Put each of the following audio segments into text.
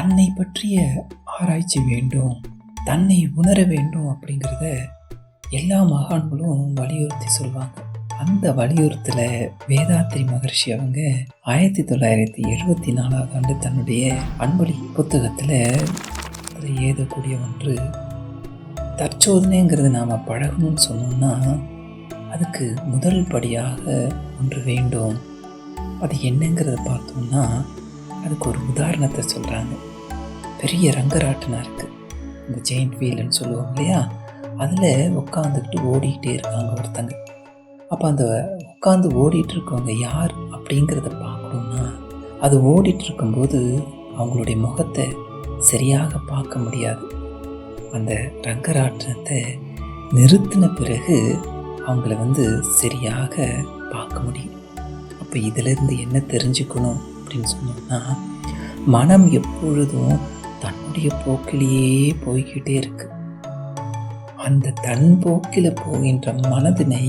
தன்னை பற்றிய ஆராய்ச்சி வேண்டும் தன்னை உணர வேண்டும் அப்படிங்கிறத எல்லா மகான்களும் வலியுறுத்தி சொல்லுவாங்க. அந்த வலியுறுத்தல வேதாத்ரி மகர்ஷி அவங்க ஆயிரத்தி தொள்ளாயிரத்தி எழுபத்தி நாலாவது ஆண்டு தன்னுடைய அன்பொழி புத்தகத்தில் ஏதக்கூடிய ஒன்று தற்சோதனைங்கிறது நாம் பழகணும்னு சொன்னோம்னா அதுக்கு முதல் படியாக ஒன்று வேண்டும். அது என்னங்கிறத பார்த்தோம்னா அதுக்கு ஒரு உதாரணத்தை சொல்கிறாங்க பெரிய ரங்கராட்டனாக இருக்குது இந்த ஜெயின்ட் வீல்னு சொல்லுவோம் இல்லையா? அதில் உட்காந்துக்கிட்டு ஓடிக்கிட்டே இருக்காங்க ஒருத்தங்க. அப்போ அந்த உட்காந்து ஓடிட்டு இருக்கவங்க யார் அப்படிங்கிறத பார்க்கணும்னா அது ஓடிட்டு இருக்கும்போது அவங்களுடைய முகத்தை சரியாக பார்க்க முடியாது. அந்த ரங்கராட்டனத்தை நிறுத்தின பிறகு அவங்கள வந்து சரியாக பார்க்க முடியும். அப்போ இதிலிருந்து என்ன தெரிஞ்சுக்கணும் அப்படின்னு சொன்னோம்னா மனம் எப்பொழுதும் அதனுடைய போக்கிலேயே போய்கிட்டே இருக்கு. அந்த தன் போக்கில் போகின்ற மனதினை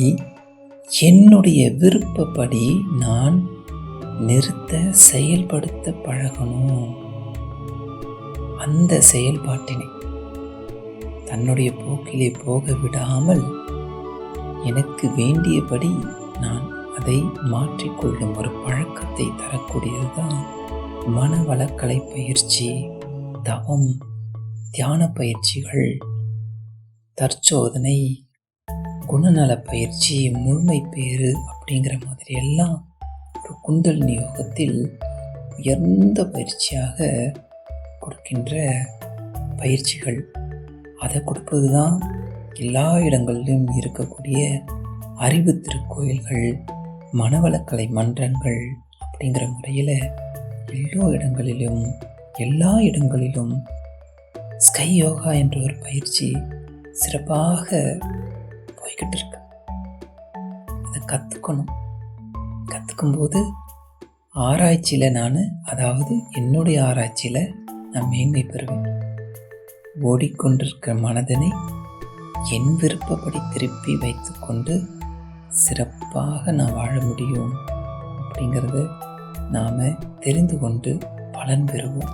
என்னுடைய விருப்பப்படி நான் நிறுத்த செயல்படுத்த பழகணும். அந்த செயல்பாட்டினை தன்னுடைய போக்கிலே போக விடாமல் எனக்கு வேண்டியபடி நான் அதை மாற்றிக்கொள்ளும் ஒரு பழக்கத்தை தரக்கூடியது தான் மனவளக்கலை பயிற்சி. தவம் தியான பயிற்சிகள் தற்சோதனை குணநல பயிற்சி முழுமை பேறு அப்படிங்கிற மாதிரி எல்லாம் ஒரு குந்தல் யோகத்தில் உயர்ந்த பயிற்சியாக கொடுக்கின்ற பயிற்சிகள். அதை கொடுப்பது தான் எல்லா இடங்களிலும் இருக்கக்கூடிய அறிவு திருக்கோயில்கள் மனவளக்கலை மன்றங்கள் அப்படிங்கிற முறையில் எல்லா இடங்களிலும் எல்லா இடங்களிலும் ஸ்கை யோகா என்ற ஒரு பயிற்சி சிறப்பாக போய்கிட்டு இருக்கு. அதை கற்றுக்கணும் கற்றுக்கும்போது ஆராய்ச்சியில் நான் அதாவது என்னுடைய ஆராய்ச்சியில் நான் மேன்மை பெறுவேன். ஓடிக்கொண்டிருக்கிற மனதனை என் விருப்பப்படி திருப்பி வைத்துக்கொண்டு சிறப்பாக நான் வாழ முடியும் அப்படிங்கிறத நாம் தெரிந்து கொண்டு பலன் பெறுவோம்.